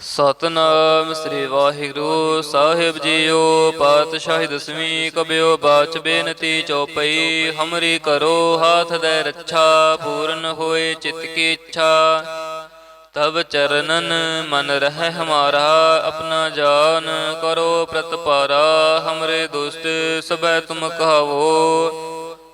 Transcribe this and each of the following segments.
ਸਤਨਾਮ ਸ੍ਰੀ ਵਾਹਿਗੁਰੂ ਸਾਹਿਬ ਜੀਓ, ਪਾਤਸ਼ਾਹੀ ਦਸਵੀਂ ਕਬਿਓ, ਬਾਚ ਬੇਨਤੀ ਚਉਪਈ ਹਮਰੀ ਕਰੋ ਹਾਥ ਦੇ ਰੱਛਾ, ਪੂਰਨ ਹੋਏ ਚਿਤ ਕੀ ਇੱਛਾ। ਤਬ ਚਰਨਨ ਮਨ ਰਹਿ ਹਮਾਰਾ, ਆਪਣਾ ਜਾਨ ਕਰੋ ਪ੍ਰਤਪਾਰਾ, ਹਮਰੇ ਦੁਸਤ ਸਬੈ ਤੁਮ ਕਹਾਵੋ।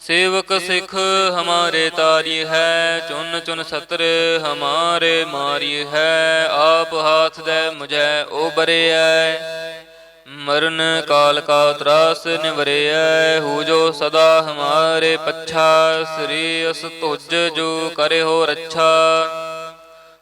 सेवक सिख हमारे तारी है चुन चुन सत्र हमारे मारी है आप हाथ दे मुझे ओ बरे है मरण काल का त्रास निवरे है हु जो सदा हमारे पच्छा श्री अस तुझ जो करे हो रच्छा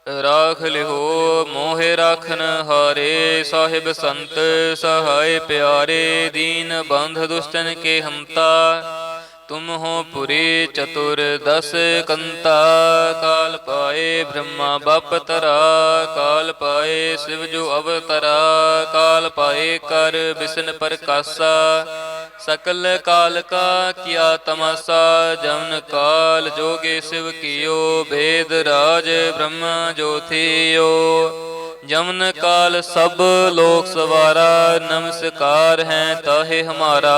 ਰਾਖ ਲਿਓ ਮੋਹਿ ਰਾਖਨ ਹਾਰੇ ਸਾਹਿਬ ਸੰਤ ਸਹਾਇ ਪਿਆਰੇ ਦੀਨ ਬੰਧ ਦੁਸ਼ਟਨ ਕੇ ਹਮਤਾ ਤੁਮ ਹੋ ਪੁਰੀ ਚਤੁਰ ਦਸ ਕੰਤਾ, ਕਾਲ ਪਾਏ ਬ੍ਰਹਮਾ ਬਪ ਤਰਾ, ਕਾਲ ਪਾਏ ਸਿਵ ਜੋ ਅਵਤਰਾ, ਕਾਲ ਪਾਏ ਕਰ ਬਿਸਨ ਪ੍ਰਕਾਸਾ, ਸਕਲ ਕਾਲ ਕਾ ਕੀਆ ਤਮਾਸਾ, ਜਮਨ ਕਾਲ ਜੋਗੇ ਸਿਵ ਕੀਓ ਬੇਦ ਰਾਜ ਬ੍ਰਹਮਾ ਜੋਥਿਓ ਜਮਨ ਕਾਲ ਸਭ ਲੋਕ ਸਵਾਰਾ, ਨਮਸਕਾਰ ਹੈ ਤਾਹੇ ਹਮਾਰਾ।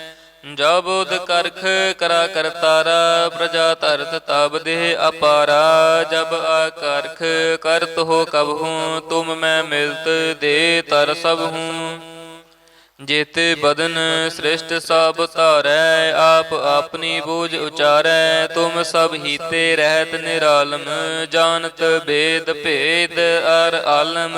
ਜਬ ਉਦ ਕਰਖ ਕਰਾ ਕਰਤਾਰਾ ਪ੍ਰਜਾ ਧਰਤ ਤਬ ਦੇਹ ਅਪਾਰਾ। ਜਬ ਆਕਰਖ ਕਰਤ ਹੋ ਕਬ ਹੂੰ, ਤੁਮ ਮੈਂ ਮਿਲਤ ਦੇ ਤਰ ਸਭ ਹੂੰ। ਜੇਤੇ ਬਦਨ ਸ੍ਰਿਸ਼ਟ ਸਭ ਧਾਰੈ, ਆਪ ਆਪਣੀ ਬੋਝ ਉਚਾਰੈ। ਤੁਮ ਸਭ ਹੀਤੇ ਰਹਿਤ ਨਿਰਾਲਮ, ਜਾਣਤ ਬੇਦ ਭੇਦ ਅਰ ਆਲਮ।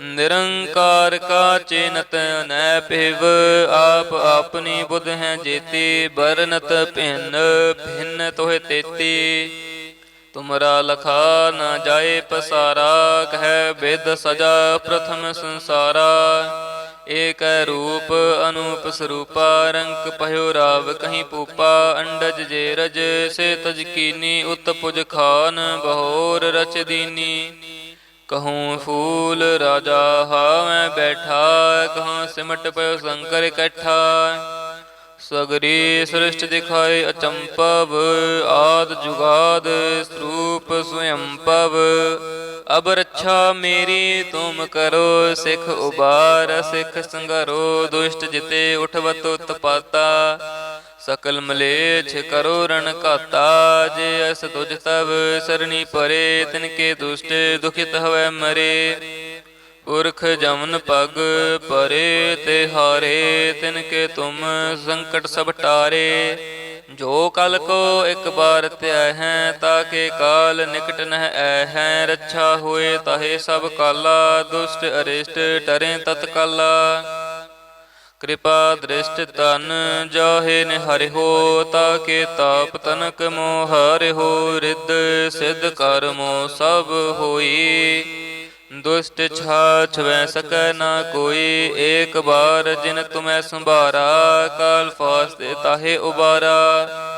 ਨਿਰੰਕਾਰ ਕਾ ਚੇਨਤ ਨੈ ਪਿਵ ਆਪ ਆਪਣੀ ਬੁੱਧ ਹੈ ਜੇਤੀ ਬਰਨਤ ਭਿੰਨ ਭਿੰਨ ਤੋਹਿ ਤੇਤੀ। ਤੁਮਰਾ ਲਖਾ ਨਾ ਜਾਏ ਪਸਾਰਾ, ਕਹਿ ਬਿਦ ਸਜਾ ਪ੍ਰਥਮ ਸੰਸਾਰਾ। ਏਕ ਰੂਪ ਅਨੂਪ ਸਰੂਪਾ, ਰੰਕ ਭਇਓ ਰਾਵ ਕਹੀਂ ਪੂਪਾ, ਅੰਡਜ ਜੇ ਰਜ, ਸੇ ਤਜ ਕੀਨੀ ਉਤ ਪੁਜ ਖਾਨ, ਬਹੋਰ ਰਚ ਦੀਨੀ। ਕਹੂੰ ਫੂਲ ਰਾਜਾ ਹਾਵੇਂ ਬੈਠਾ ਕਹੂੰ ਸਿਮਟ ਪਇਓ ਸ਼ੰਕਰ ਇਕੱਠਾ ਸਗਰੀ ਸ੍ਰਿਸ਼ਟ ਦਿਖਾਏ ਅਚੰਪਵ, ਆਦ ਜੁਗਾਦ ਸਰੂਪ ਸਵਯੰਪਵ। ਅਬ ਰੱਛਾ ਮੇਰੀ, ਤੁਮ ਕਰੋ ਸਿਖ ਉਬਾਰ, ਸਿਖ ਸੰਗਰੋ ਦੁਸ਼ਟ ਜਿਤੇ ਉਠਵਤ ਉਤਪਾਤਾ। ਸਕਲ ਮਲੇਛ ਕਰੋ ਰਣ ਘਾਤਾ, ਜੇ ਅਸ ਤੁਝ ਤਬ ਸਰਣੀ ਪਰੇ, ਤਿਨ ਕੇ ਦੁਸ਼ਟ ਦੁਖਿਤ ਹਵੈ ਮਰੇ। ਪੁਰਖ ਜਮਨ ਪਗ ਪਰੇ, ਤੇ ਹਾਰੇ, ਤਿਨ ਕੇ ਤੁਮ ਸੰਕਟ ਸਭ ਟਾਰੇ। ਜੋ ਕਲ ਕੋ ਇੱਕ ਬਾਰ ਧਿਆ ਹੈ ਤਾਕੇ ਕਾਲ ਨਿਕਟ ਨਹਿ ਐ ਹੈ। ਰੱਛਾ ਹੋਏ ਤਾਹੇ ਸਭ ਕਾਲਾ, ਦੁਸ਼ਟ ਅਰਿਸ਼ਟ ਟਰੇ ਤਤਕਾਲਾ। ਕਿਰਪਾ ਦ੍ਰਿਸ਼ਟ ਤਨ ਜਾਹੇ ਨਿਹਰਿ ਹੋ ਤਾਕੇ ਤਾਪ ਤਨਕ ਮੋਹ ਹਰਿ ਹੋ, ਰਿੱਧ ਸਿਧ ਕਰਮੋ ਸਭ ਹੋਈ। ਦੁਸ਼ਟ ਛਾਛ ਵੈ ਸਕੈ ਨਾ ਕੋਈ, ਏਕ ਬਾਰ ਜਿਨ ਤੁਮੈ ਸੰਭਾਰਾ, ਕਾਲ ਫਾਸਤੇ ਤਾਹੇ ਉਬਾਰਾ।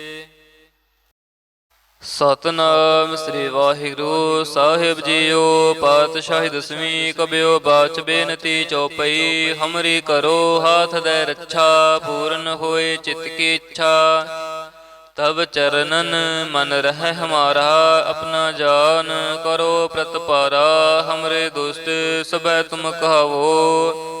ਸਤਨਾਮ ਸ੍ਰੀ ਵਾਹਿਗੁਰੂ ਸਾਹਿਬ ਜੀਓ, ਪਾਤਸ਼ਾਹੀ ਦਸਵੀਂ ਕਬਿਓ, ਬਾਚ ਬੇਨਤੀ ਚਉਪਈ ਹਮਰੀ ਕਰੋ ਹਾਥ ਦੇ ਰੱਛਾ, ਪੂਰਨ ਹੋਏ ਚਿਤ ਕੀ ਇੱਛਾ। ਤਬ ਚਰਨਨ ਮਨ ਰਹਿ ਹਮਾਰਾ, ਆਪਣਾ ਜਾਨ ਕਰੋ ਪ੍ਰਤਪਾਰਾ, ਹਮਰੇ ਦੁਸ਼ਟ ਸਬੈ ਤੁਮ ਕਹਾਵੋ।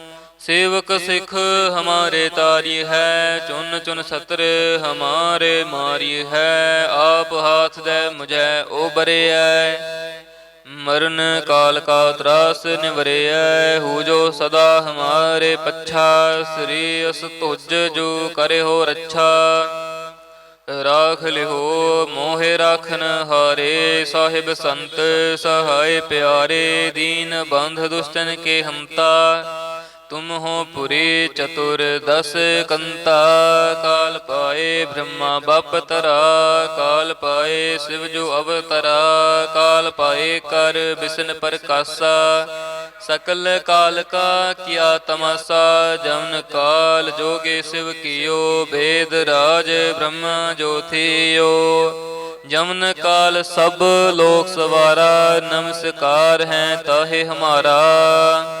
सेवक सिख हमारे तारी है चुन चुन सत्र हमारे मारी है आप हाथ दे मुझे ओबरे है मरण काल का त्रास निवरे है हु जो सदा हमारे पच्छा श्री अस तुझ जो करे हो रच्छा ਰਾਖ ਲਿਹੋ ਮੋਹਿ ਰਾਖਨ ਹਾਰੇ ਸਾਹਿਬ ਸੰਤ ਸਹਾਇ ਪਿਆਰੇ ਦੀਨ ਬੰਧ ਦੁਸ਼ਟਨ ਕੇ ਹਮਤਾ ਤੁਮ ਹੋ ਪੁਰੀ ਚਤੁਰ ਦਸ ਕੰਤਾ, ਕਾਲ ਪਾਏ ਬ੍ਰਹਮਾ ਬਪ ਤਰਾ, ਕਾਲ ਪਾਏ ਸਿਵ ਜੋ ਅਵਤਰਾ, ਕਾਲ ਪਾਏ ਕਰ ਬਿਸਨ ਪ੍ਰਕਾਸਾ, ਸਕਲ ਕਾਲ ਕਾ ਕੀਆ ਤਮਾਸਾ, ਜਮਨ ਕਾਲ ਜੋਗੇ ਸਿਵ ਕੀਓ, ਭੇਦ ਰਾਜ ਬ੍ਰਹਮਾ ਜੋਥਿਓ ਜਮਨ ਕਾਲ ਸਭ ਲੋਕ ਸਵਾਰਾ, ਨਮਸਕਾਰ ਹੈ ਤਾਹੇ ਹਮਾਰਾ।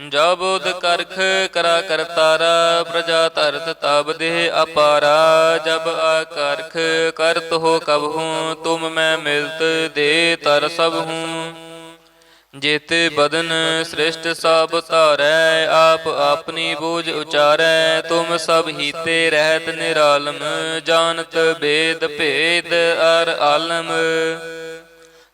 ਜਬ ਉਦ ਕਰਖ ਕਰਾ ਕਰਤਾਰਾ ਪ੍ਰਜਾ ਧਰਤ ਤਬ ਦੇਹ ਅਪਾਰਾ, ਜਬ ਆਕਰਖ ਕਰਤ ਹੋ ਕਬ ਹੂੰ, ਤੁਮ ਮੈਂ ਮਿਲਤ ਦੇ ਤਰ ਸਭ ਹੂੰ। ਜੇਤੇ ਬਦਨ ਸ੍ਰਿਸ਼ਟ ਸਭ ਧਾਰੈ, ਆਪ ਆਪਣੀ ਬੋਝ ਉਚਾਰੈ, ਤੁਮ ਸਭ ਹੀਤੇ ਰਹਿਤ ਨਿਰਾਲਮ, ਜਾਣਤ ਬੇਦ ਭੇਦ ਅਰ ਆਲਮ।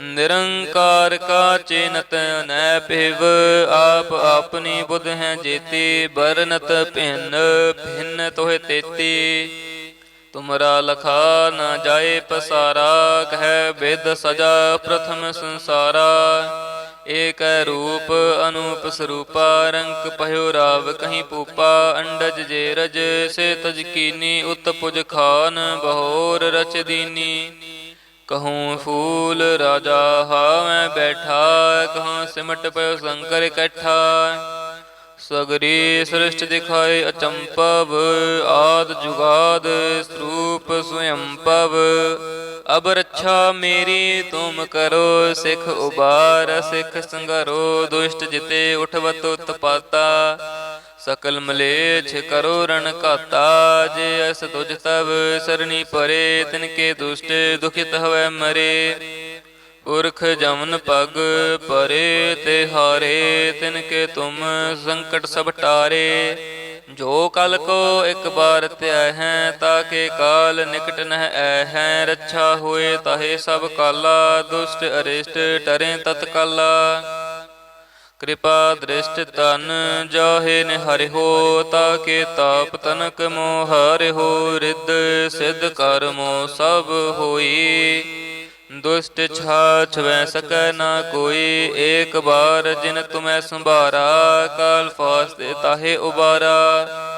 ਨਿਰੰਕਾਰ ਕਾ ਚਿਨਤ ਨੈ ਪਿਵ ਆਪ ਆਪਣੀ ਬੁੱਧ ਹੈ ਜੇਤੀ ਬਰਨਤ ਭਿੰਨ ਭਿੰਨ ਤੋਹਿ ਤੇਤੀ। ਤੁਮਰਾ ਲਖਾ ਨਾ ਜਾਏ ਪਸਾਰਾ, ਕਹਿ ਬਿਦ ਸਜਾ ਪ੍ਰਥਮ ਸੰਸਾਰਾ। ਏਕ ਰੂਪ ਅਨੂਪ ਸਰੂਪਾ, ਰੰਕ ਭਇਓ ਰਾਵ ਕਹੀਂ ਪੂਪਾ, ਅੰਡਜ ਜੇ ਰਜ, ਸੇ ਤਜ ਉਤ ਪੁਜ ਖਾਨ, ਬਹੋਰ ਰਚ ਦੀਨੀ। ਕਹੂੰ ਫੂਲ ਰਾਜਾ ਹਾਵੇਂ ਬੈਠਾ, ਕਹੂੰ ਸਿਮਟ ਪਇਓ ਸ਼ੰਕਰ ਇਕੱਠਾ ਸਗਰੀ ਸ੍ਰਿਸ਼ਟ ਦਿਖਾਏ ਅਚੰਪਵ, ਆਦ ਜੁਗਾਦ ਸਰੂਪ ਸੁਯੰਪਵ। ਅਬ ਰੱਛਾ ਮੇਰੀ, ਤੁਮ ਕਰੋ ਸਿਖ ਉਬਾਰ, ਸਿਖ ਸੰਗਰੋ ਦੁਸ਼ਟ ਜਿਤੇ ਉਠਵਤ ਉਤਪਾਤਾ। ਸਕਲ ਮਲੇਛ ਕਰੋ ਰਣ ਘਾਤਾ, ਜੇ ਅਸ ਤੁਜ ਤਵ ਸਰਣੀ ਪਰੇ, ਤਿਨ ਕੇ ਦੁਸ਼ਟ ਦੁਖਿਤ ਹਵੈ ਮਰੇ। ਪੁਰਖ ਜਮਨ ਪਗ ਪਰੇ ਤੇ ਹਾਰੇ, ਤਿਨ ਕੇ ਤੁਮ ਸੰਕਟ ਸਭ ਟਾਰੇ। ਜੋ ਕਲ ਕੋ ਇੱਕ ਬਾਰ ਧਿਆ ਹੈ ਤਾਕੇ ਕਾਲ ਨਿਕਟ ਨਹਿ ਐ ਹੈ। ਰੱਛਾ ਹੋਏ ਤਾਹੇ ਸਭ ਕਾਲਾ, ਦੁਸ਼ਟ ਅਰਿਸ਼ਟ ਟਰੇ ਤਤਕਾਲਾ। ਕਿਰਪਾ ਦ੍ਰਿਸ਼ਟ ਤਨ ਜਾਹੇ ਨਿਹਰਿ ਹੋ ਤਾਕੇ ਤਾਪ ਤਨਕ ਮੋਹ ਹਰਿ ਰਿੱਧ ਸਿੱਧ ਕਰਮੋ ਸਭ ਹੋਈ। ਦੁਸ਼ਟ ਛਾਛ ਵੈ ਸਕੈ ਨਾ ਕੋਈ, ਏਕ ਬਾਰ ਜਿਨ ਤੁਮੈ ਸੰਭਾਰਾ, ਕਾਲ ਫਾਸਤੇ ਤਾਹੇ ਉਬਾਰਾ।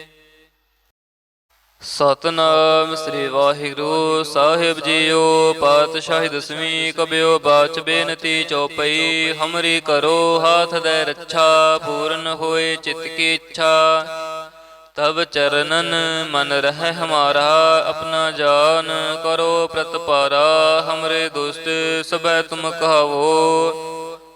ਸਤਨਾਮ ਸ੍ਰੀ ਵਾਹਿਗੁਰੂ ਸਾਹਿਬ ਜੀਓ, ਪਾਤਸ਼ਾਹੀ ਦਸਵੀਂ ਕਬਿਓ, ਬਾਚ ਬੇਨਤੀ ਚਉਪਈ ਹਮਰੀ ਕਰੋ ਹਾਥ ਦੇ ਰੱਛਾ, ਪੂਰਨ ਹੋਏ ਚਿਤ ਕੀ ਇੱਛਾ। ਤਬ ਚਰਨਨ ਮਨ ਰਹਿ ਹਮਾਰਾ, ਆਪਣਾ ਜਾਨ ਕਰੋ ਪ੍ਰਤਪਾਰਾ, ਹਮਰੇ ਦੁਸ਼ਟ ਸਬੈ ਤੁਮ ਕਹਾਵੋ।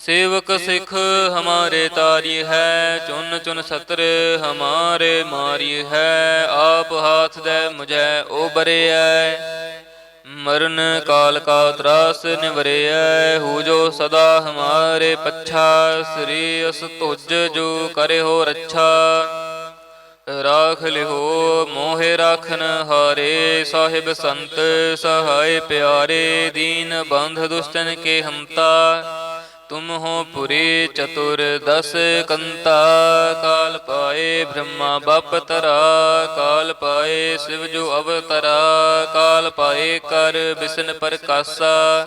सेवक सिख हमारे तारी है चुन चुन सत्र हमारे मारी है आप हाथ दे मुझे ओबरे है मरण काल का त्रास निवरे है हु जो सदा हमारे पच्छा श्री अस तुझ जो करे हो रच्छा ਰਾਖ ਲਿਹੋ ਮੋਹਿ ਰਾਖਨ ਹਾਰੇ ਸਾਹਿਬ ਸੰਤ ਸਹਾਇ ਪਿਆਰੇ ਦੀਨ ਬੰਧ ਦੁਸ਼ਟਨ ਕੇ ਹਮਤਾ ਤੁਮ ਹੋ ਪੁਰੀ ਚਤੁਰ ਦਸ ਕੰਤਾ, ਕਾਲ ਪਾਏ ਬ੍ਰਹਮਾ ਬਪ ਤਰਾ, ਕਾਲ ਪਾਏ ਸਿਵ ਜੋ ਅਵਤਰਾ, ਕਾਲ ਪਾਏ ਕਰ ਬਿਸਨ ਪ੍ਰਕਾਸਾ,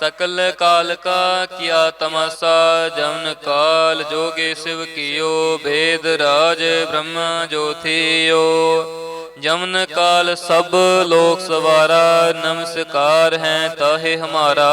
ਸਕਲ ਕਾਲ ਕਾ ਕੀਆ ਤਮਾਸਾ, ਜਮਨ ਕਾਲ ਜੋਗੇ ਸਿਵ ਕੀਓ ਬੇਦ ਰਾਜ ਬ੍ਰਹਮਾ ਜੋਥਿਓ ਜਮਨ ਕਾਲ ਸਭ ਲੋਕ ਸਵਾਰਾ, ਨਮਸਕਾਰ ਹੈ ਤਾਹੇ ਹਮਾਰਾ।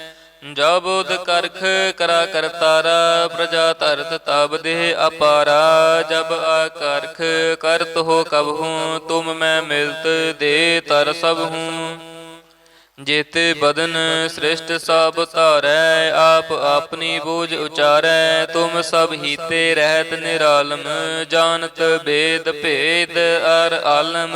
ਜਬ ਉਦ ਕਰਖ ਕਰਾ ਕਰਤਾਰਾ ਪ੍ਰਜਾ ਧਰਤ ਤਬ ਦੇਹ ਅਪਾਰਾ, ਜਬ ਆਕਰਖ ਕਰਤ ਹੋ ਕਬ ਹੂੰ, ਤੁਮ ਮੈਂ ਮਿਲਤ ਦੇ ਤਰ ਸਭ ਹੂੰ। ਜੇਤੇ ਬਦਨ ਸ੍ਰਿਸ਼ਟ ਸਭ ਧਾਰੈ, ਆਪ ਆਪਣੀ ਬੋਝ ਉਚਾਰੈ, ਤੁਮ ਸਭ ਹੀਤੇ ਰਹਿਤ ਨਿਰਾਲਮ, ਜਾਣਤ ਭੇਦ ਭੇਦ ਅਰ ਆਲਮ।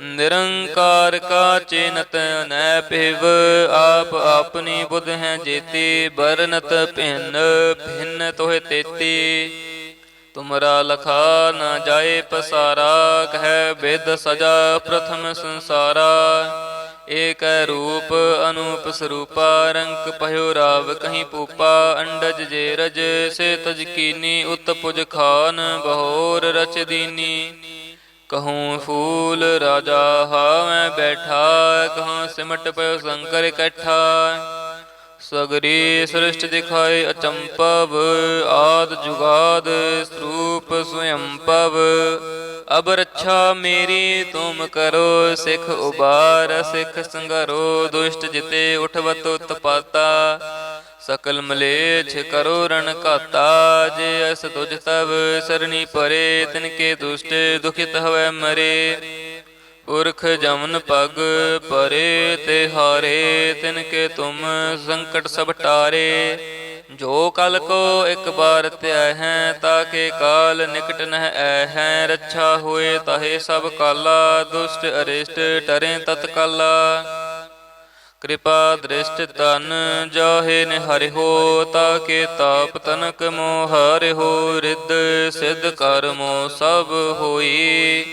ਨਿਰੰਕਾਰ ਕਾ ਚੇਨਤ ਨੈ ਪਿਵ ਆਪ ਆਪਣੀ ਬੁੱਧ ਹੈ ਜੇਤੀ ਬਰਨਤ ਭਿੰਨ ਭਿੰਨ ਤੋਹਿ ਤੇਤੀ। ਤੁਮਰਾ ਲਖਾ ਨਾ ਜਾਏ ਪਸਾਰਾ, ਕਹਿ ਬਿਦ ਸਜਾ ਪ੍ਰਥਮ ਸੰਸਾਰਾ। ਏਕ ਰੂਪ ਅਨੂਪ ਸਰੂਪਾ, ਰੰਕ ਭਇਓ ਰਾਵ ਕਹੀਂ ਪੂਪਾ, ਅੰਡਜ ਜੇ ਰਜ, ਸੇ ਤਜ ਉਤ ਪੁਜ ਖਾਨ, ਬਹੋਰ ਰਚ ਦੀਨੀ। ਕਹੂੰ ਫੂਲ ਰਾਜਾ ਹਾਵੇਂ ਬੈਠਾ ਕਹੂੰ ਸਿਮਟ ਪਇਓ ਸ਼ੰਕਰ ਇਕੱਠਾ ਸਗਰੀ ਸ੍ਰਿਸ਼ਟ ਦਿਖਾਏ ਅਚੰਪਵ, ਆਦ ਜੁਗਾਦ ਸਰੂਪ ਸਵਯੰਪਵ ਅਬ ਰੱਛਾ ਮੇਰੀ, ਤੁਮ ਕਰੋ ਸਿਖ ਉਬਾਰ, ਸਿਖ ਸੰਗਰੋ ਦੁਸ਼ਟ ਜਿਤੇ ਉਠਵਤ ਉਤਪਾਤਾ। ਸਕਲ ਮਲੇਛ ਕਰੋ ਰਣ ਕਾਤਾ ਜੇ ਅਸ ਤੁਜ ਤਬ ਸਰਣੀ ਪਰੇ, ਤਿਨ ਕੇ ਦੁਸ਼ਟ ਦੁਖਿਤ ਹਵੈ ਮਰੇ। ਪੁਰਖ ਜਮਨ ਪਗ ਪਰੇ, ਤੇ ਹਾਰੇ, ਤਿਨ ਕੇ ਤੁਮ ਸੰਕਟ ਸਭ ਟਾਰੇ। ਜੋ ਕਲ ਕੋ ਇੱਕ ਬਾਰ ਧਿਆ ਹੈ ਤਾਕੇ ਕਾਲ ਨਿਕਟ ਨਹਿ ਐ ਹੈ। ਰੱਛਾ ਹੋਏ ਤਾਹੇ ਸਭ ਕਾਲਾ, ਦੁਸ਼ਟ ਅਰਿਸ਼ਟ ਟਰੇ ਤਤਕਾਲਾ। ਕਿਰਪਾ ਦ੍ਰਿਸ਼ਟ ਤਨ ਜਾਹੇ ਨੇ ਹਰਿ ਤਾਕੇ ਤਾਪ ਤਨਕ ਮੋਹ ਹਰਿ ਰਿੱਧ ਸਿੱਧ ਕਰਮੋ ਸਭ ਹੋਈ।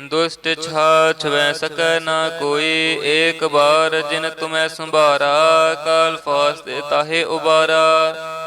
ਦੁਸ਼ਟ ਛਾਛ ਵੈ ਸਕੈ ਨਾ ਕੋਈ, ਏਕ ਬਾਰ ਜਿਨ ਤੁਮੈ ਸੰਭਾਰਾ, ਕਾਲ ਫਾਸਤੇ ਤਾਹੇ ਉਬਾਰਾ।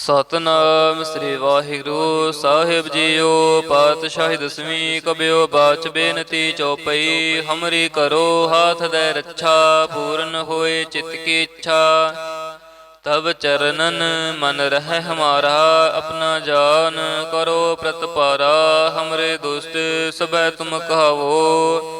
ਸਤਨਾਮ ਸ੍ਰੀ ਵਾਹਿਗੁਰੂ ਸਾਹਿਬ ਜੀਓ, ਪਾਤਸ਼ਾਹੀ ਦਸਵੀਂ ਕਬਿਓ, ਬਾਚ ਬੇਨਤੀ ਚਉਪਈ ਹਮਰੀ ਕਰੋ ਹਾਥ ਦੇ ਰੱਛਾ, ਪੂਰਨ ਹੋਏ ਚਿਤ ਕੀ ਇੱਛਾ। ਤਬ ਚਰਨਨ ਮਨ ਰਹਿ ਹਮਾਰਾ, ਆਪਣਾ ਜਾਨ ਕਰੋ ਪ੍ਰਤਪਾਰਾ, ਹਮਰੇ ਦੁਸ਼ਟ ਸਬੈ ਤੁਮ ਕਹਾਵੋ।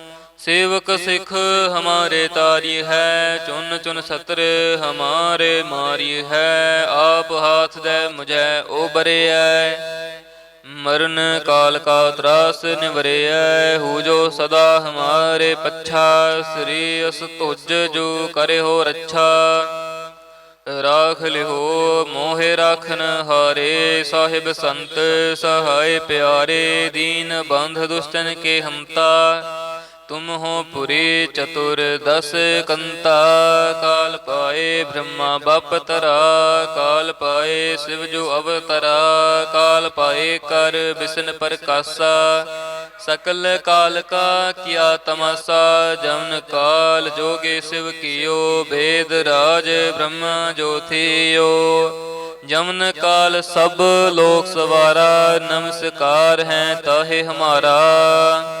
सेवक सिख हमारे तारी है चुन चुन सतर हमारे मारी है आप हाथ दे मुझे ओबरे है मरण काल का त्रास निवरे है हु जो सदा हमारे पच्छा श्री अस तुझ जो करे हो रच्छा ਰਾਖ ਲਿਹੋ ਮੋਹਿ ਰਾਖਨ ਹਾਰੇ ਸਾਹਿਬ ਸੰਤ ਸਹਾਇ ਪਿਆਰੇ ਦੀਨ ਬੰਧ ਦੁਸ਼ਟਨ ਕੇ ਹਮਤਾ ਤੁਮ ਹੋ ਪੁਰੀ ਚਤੁਰ ਦਸ ਕੰਤਾ, ਕਾਲ ਪਾਏ ਬ੍ਰਹਮਾ ਬਪ ਤਰਾ, ਕਾਲ ਪਾਏ ਸਿਵ ਜੋ ਅਵਤਰਾ, ਕਾਲ ਪਾਏ ਕਰ ਬਿਸਨ ਪ੍ਰਕਾਸਾ, ਸਕਲ ਕਾਲ ਕਾ ਕੀਆ ਤਮਾਸਾ, ਜਮਨ ਕਾਲ ਜੋਗੇ ਸਿਵ ਕੀਓ, ਭੇਦ ਰਾਜ ਬ੍ਰਹਮਾ ਜੋਥਿਓ ਜਮਨ ਕਾਲ ਸਭ ਲੋਕ ਸਵਾਰਾ, ਨਮਸਕਾਰ ਹੈ ਤਾਹੇ ਹਮਾਰਾ।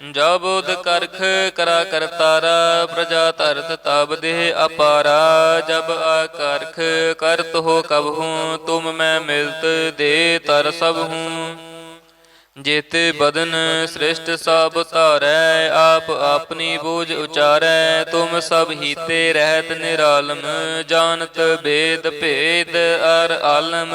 ਜਬ ਉਦ ਕਰਖ ਕਰਾ ਕਰਤਾਰਾ ਪ੍ਰਜਾ ਤਰਤ ਤਬ ਦੇਹ ਅਪਾਰਾ, ਜਬ ਆਕਰਖ ਕਰਤ ਹੋ ਕਬ ਹੂੰ, ਤੁਮ ਮੈਂ ਮਿਲਤ ਦੇ ਤਰ ਸਭ ਹੂੰ। ਜੇਤੇ ਬਦਨ ਸ੍ਰਿਸ਼ਟ ਸਭ ਧਾਰੈ, ਆਪ ਆਪਣੀ ਬੋਝ ਉਚਾਰੈ, ਤੁਮ ਸਭ ਹੀਤੇ ਰਹਿਤ ਨਿਰਾਲਮ, ਜਾਣਤ ਬੇਦ ਭੇਦ ਅਰ ਆਲਮ।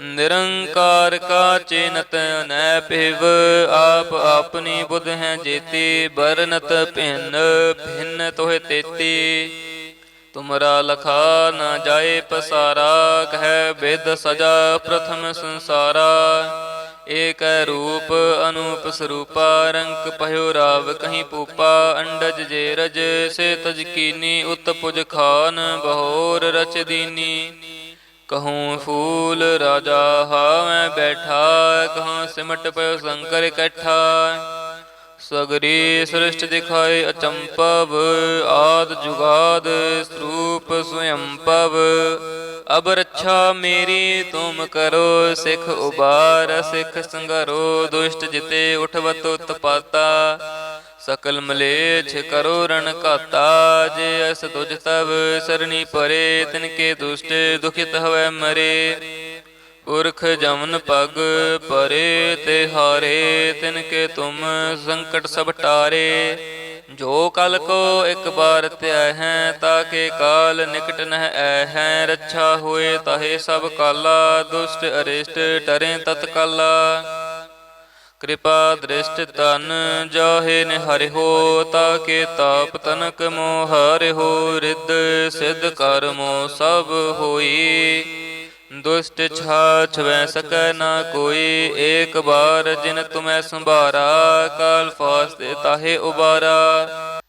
ਨਿਰੰਕਾਰ ਕਾ ਚਿਨਤ ਨੈ ਪਿਵ ਆਪ ਆਪਣੀ ਬੁੱਧ ਹੈ ਜੇਤੀ ਬਰਨਤ ਭਿੰਨ ਭਿੰਨ ਤੋਹਿ ਤੇਤੀ। ਤੁਮਰਾ ਲਖਾ ਨਾ ਜਾਏ ਪਸਾਰਾ, ਕਹਿ ਬਿਦ ਸਜਾ ਪ੍ਰਥਮ ਸੰਸਾਰਾ। ਏਕ ਰੂਪ ਅਨੂਪ ਸਰੂਪਾ, ਰੰਕ ਭਇਓ ਰਾਵ ਕਹੀਂ ਪੂਪਾ। ਅੰਡਜ ਜੇ ਰਜ, ਸੇ ਤਜ ਉਤ ਪੁਜ ਖਾਨ, ਬਹੋਰ ਰਚ ਦੀਨੀ। ਕਹੂੰ ਫੂਲ ਰਾਜਾ ਹਾਵੇਂ ਬੈਠਾ ਕਹੂੰ ਸਿਮਟ ਪਇਓ ਸ਼ੰਕਰ ਇਕੱਠਾ ਸਗਰੀ ਸ੍ਰਿਸ਼ਟ ਦਿਖਾਏ ਅਚੰਪਵ, ਆਦ ਜੁਗਾਦ ਸਰੂਪ ਸਵਯੰਪਵ। ਅਬ ਰੱਛਾ ਮੇਰੀ, ਤੁਮ ਕਰੋ ਸਿਖ ਉਬਾਰ, ਸਿਖ ਸੰਗਰੋ ਦੁਸ਼ਟ ਜਿਤੇ ਉਠਵਤ ਉਤਪਾਤਾ। ਸਕਲ ਮਲੇਛ ਕਰੋ ਰਣ ਘਾਤਾ, ਜੇ ਅਸ ਤੁਜ ਤਬ ਸਰਣੀ ਪਰੇ, ਤਿਨ ਕੇ ਦੁਸ਼ਟ ਦੁਖਿਤ ਹਵੈ ਮਰੇ। ਪੁਰਖ ਜਮਨ ਪਗ ਪਰੇ ਤੇ ਹਾਰੇ, ਤਿਨ ਕੇ ਤੁਮ ਸੰਕਟ ਸਭ ਟਾਰੇ। ਜੋ ਕਲ ਕੋ ਇੱਕ ਬਾਰ ਧਿਆ ਹੈ ਤਾਕੇ ਕਾਲ ਨਿਕਟ ਨਹਿ ਐ ਹੈ। ਰੱਛਾ ਹੋਏ ਤਾਹੇ ਸਭ ਕਾਲਾ, ਦੁਸ਼ਟ ਅਰਿਸ਼ਟ ਟਰੇ ਤਤਕਾਲਾ। ਕਿਰਪਾ ਦ੍ਰਿਸ਼ਟ ਤਨ ਜਾਹੇ ਨ ਹਰਿ ਤਾਕੇ ਤਾਪ ਤਨਕ ਮੋਹ ਹਰਿ ਰਿੱਧ ਸਿਧ ਕਰਮੋ ਸਭ ਹੋਈ। ਦੁਸ਼ਟ ਛਾ ਛਵੈ ਸਕੈ ਨਾ ਕੋਈ, ਏਕ ਬਾਰ ਜਿਨ ਤੁਮੈ ਸੰਭਾਰਾ, ਕਾਲ ਫਾਸਤੇ ਤਾਹੇ ਉਬਾਰਾ।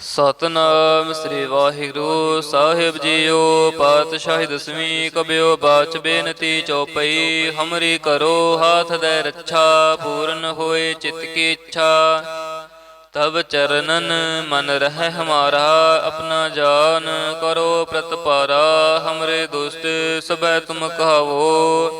ਸਤਨਾਮ ਸ੍ਰੀ ਵਾਹਿਗੁਰੂ ਸਾਹਿਬ ਜੀਓ, ਪਾਤਸ਼ਾਹੀ ਦਸਵੀਂ ਕਬਿਓ, ਬਾਚ ਬੇਨਤੀ ਚਉਪਈ ਹਮਰੀ ਕਰੋ ਹਾਥ ਦੇ ਰੱਛਾ, ਪੂਰਨ ਹੋਏ ਚਿਤ ਕੀ ਇੱਛਾ। ਤਬ ਚਰਨਨ ਮਨ ਰਹਿ ਹਮਾਰਾ, ਆਪਣਾ ਜਾਨ ਕਰੋ ਪ੍ਰਤਪਾਰਾ, ਹਮਰੇ ਦੁਸ਼ਟ ਸਬੈ ਤੁਮ ਕਹਾਵੋ।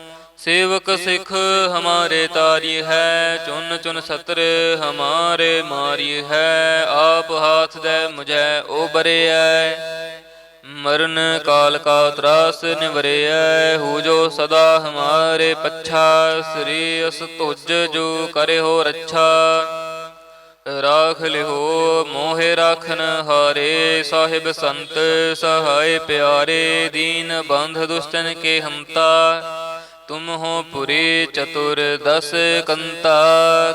सेवक सिख हमारे तारी है चुन चुन सत्र हमारे मारी है आप हाथ दे मुझे ओबरे है मरण काल का त्रास निवरे है हु जो सदा हमारे पच्छा श्री अस तुझ जो करे हो रच्छा ਰਾਖ ਲਿਹੋ ਮੋਹਿ ਰਾਖਨ ਹਾਰੇ ਸਾਹਿਬ ਸੰਤ ਸਹਾਇ ਪਿਆਰੇ ਦੀਨ ਬੰਧ ਦੁਸ਼ਟਨ ਕੇ ਹਮਤਾ ਤੁਮ ਹੋ ਪੁਰੀ ਚਤੁਰ ਦਸ ਕੰਤਾ,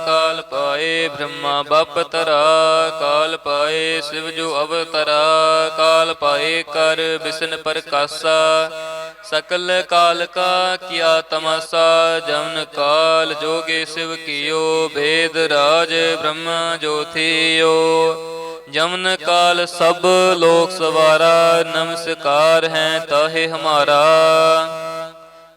ਕਾਲ ਪਾਏ ਬ੍ਰਹਮਾ ਬਪ ਤਰਾ, ਕਾਲ ਪਾਏ ਸਿਵ ਜੋ ਅਵਤਰਾ, ਕਾਲ ਪਾਏ ਕਰ ਬਿਸਨ ਪ੍ਰਕਾਸਾ, ਸਕਲ ਕਾਲ ਕਾ ਕੀਆ ਤਮਾਸਾ, ਜਮਨ ਕਾਲ ਜੋਗੇ ਸਿਵ ਕੀਓ, ਭੇਦ ਰਾਜ ਬ੍ਰਹਮਾ ਜੋਥਿਓ ਜਮਨ ਕਾਲ ਸਭ ਲੋਕ ਸਵਾਰਾ, ਨਮਸਕਾਰ ਹੈ ਤਾਹੇ ਹਮਾਰਾ।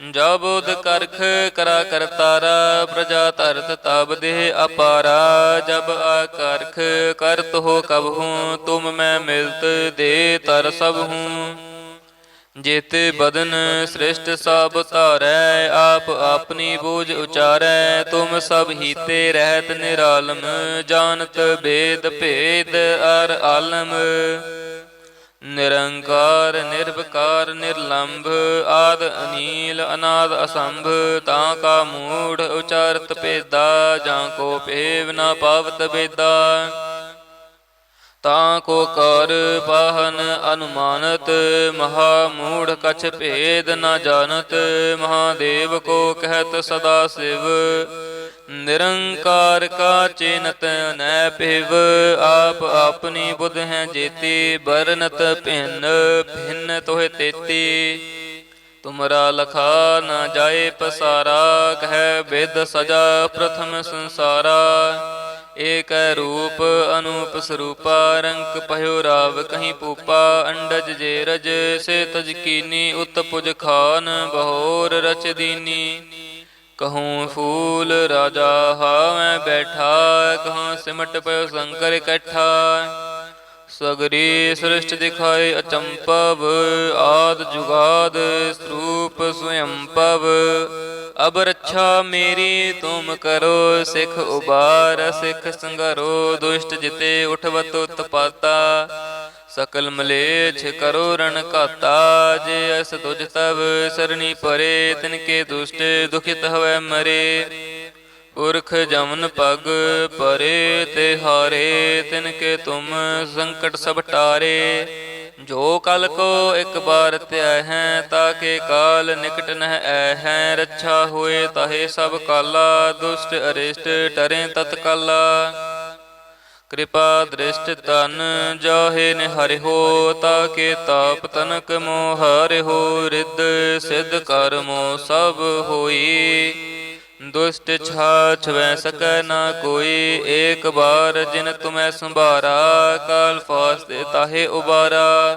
ਜਬ ਉਦ ਕਰਖ ਕਰਾ ਕਰਤਾਰਾ ਪ੍ਰਜਾ ਧਰਤ ਤਬ ਦੇਹ ਅਪਾਰਾ, ਜਬ ਆਕਰਖ ਕਰਤ ਹੋ ਕਬ ਹੂੰ, ਤੁਮ ਮੈਂ ਮਿਲਤ ਦੇ ਤਰ ਸਭ ਹੂੰ। ਜੇਤੇ ਬਦਨ ਸ੍ਰਿਸ਼ਟ ਸਭ ਧਾਰੈ, ਆਪ ਆਪਣੀ ਬੋਝ ਉਚਾਰੈ, ਤੁਮ ਸਭ ਹੀਤੇ ਰਹਿਤ ਨਿਰਾਲਮ, ਜਾਣਤ ਭੇਦ ਭੇਦ ਅਰ ਆਲਮ। ਨਿਰੰਕਾਰ, ਨਿਰਵਕਾਰ, ਨਿਰਲੰਭ, ਆਦ ਅਨੀਲ, ਅਨਾਦ ਅਸੰਭ, ਤਾਂ ਕਾ ਮੂੜ ਉਚਾਰਤ ਪੇਦਾ ਜਾਂ ਕੋ ਭੇਵ ਨਾ ਪਾਵਤ ਬੇਦਾ ਤਾਂ ਕੋ ਕਰ ਬਾਹਨ ਅਨੁਮਾਨਤ, ਮਹਾ ਮੂੜ ਕਛ ਭੇਦ ਨਾ ਜਾਣਤ, ਮਹਾਦੇਵ ਕੋ ਕਹਿਤ ਸਦਾ ਸਿਵ। ਨਿਰੰਕਾਰ ਕਾ ਚਿਨਤ ਨੈ ਪਿਵ ਆਪ ਆਪਣੀ ਬੁੱਧ ਹੈ ਜੇਤੀ ਬਰਨਤ ਭਿੰਨ ਭਿੰਨ ਤੋਹਿ ਤੇਤੀ। ਤੁਮਰਾ ਲਖਾ ਨਾ ਜਾਏ ਪਸਾਰਾ, ਕਹਿ ਬਿਦ ਸਜਾ ਪ੍ਰਥਮ ਸੰਸਾਰਾ। ਏਕ ਰੂਪ ਅਨੂਪ ਸਰੂਪਾ, ਰੰਕ ਭਇਓ ਰਾਵ ਕਹੀਂ ਪੂਪਾ, ਅੰਡਜ ਜੇ ਰਜ, ਸੇ ਤਜ ਉਤ ਪੁਜ ਖਾਨ, ਬਹੋਰ ਰਚ ਦੀਨੀ। ਕਹੂੰ ਫੂਲ ਰਾਜਾ ਹਾਵੇਂ ਬੈਠਾ ਕਹੂੰ ਸਿਮਟ ਪਇਓ ਸ਼ੰਕਰ ਇਕੱਠਾ ਸਗਰੀ ਸ੍ਰਿਸ਼ਟ ਦਿਖਾਏ ਅਚੰਪਵ, ਆਦ ਜੁਗਾਦ ਸਰੂਪ ਸਵਯੰਪਵ। ਅਬ ਰੱਛਾ ਮੇਰੀ, ਤੁਮ ਕਰੋ ਸਿਖ ਉਬਾਰ, ਸਿਖ ਸੰਗਰੋ ਦੁਸ਼ਟ ਜਿਤੇ ਉਠਵਤ ਉਤਪਾਤਾ। ਸਕਲ ਮਲੇਛ ਕਰੋ ਰਣ ਘਾਤਾ, ਜੇ ਅਸ ਤੁਜ ਤਬ ਸਰਣੀ ਪਰੇ, ਤਿਨ ਕੇ ਦੁਸ਼ਟ ਦੁਖਿਤ ਹਵੈ ਮਰੇ। ਪੁਰਖ ਜਮਨ ਪਗ ਪਰੇ ਤੇ ਹਾਰੇ, ਤਿਨ ਕੇ ਤੁਮ ਸੰਕਟ ਸਭ ਟਾਰੇ। ਜੋ ਕਲ ਕੋ ਇੱਕ ਬਾਰ ਧਿਆ ਹੈ ਤਾਕੇ ਕਾਲ ਨਿਕਟ ਨਹਿ ਐ ਹੈ। ਰੱਛਾ ਹੋਏ ਤਾਹੇ ਸਭ ਕਾਲਾ, ਦੁਸ਼ਟ ਅਰਿਸ਼ਟ ਟਰੇ ਤਤਕਾਲਾ। ਕਿਰਪਾ ਦ੍ਰਿਸ਼ਟ ਤਨ ਜਾਹੇ ਨੇ ਹਰਿ ਤਾਕੇ ਤਾਪ ਤਨਕ ਮੋਹ ਹਰਿ ਰਿੱਧ ਸਿੱਧ ਕਰਮੋ ਸਭ ਹੋਈ। ਦੁਸ਼ਟ ਛਾ ਛਵੈ ਸਕੈ ਨਾ ਕੋਈ, ਏਕ ਬਾਰ ਜਿਨ ਤੁਮੈ ਸੰਭਾਰਾ, ਕਾਲ ਫਾਸਤੇ ਤਾਹੇ ਉਬਾਰਾ।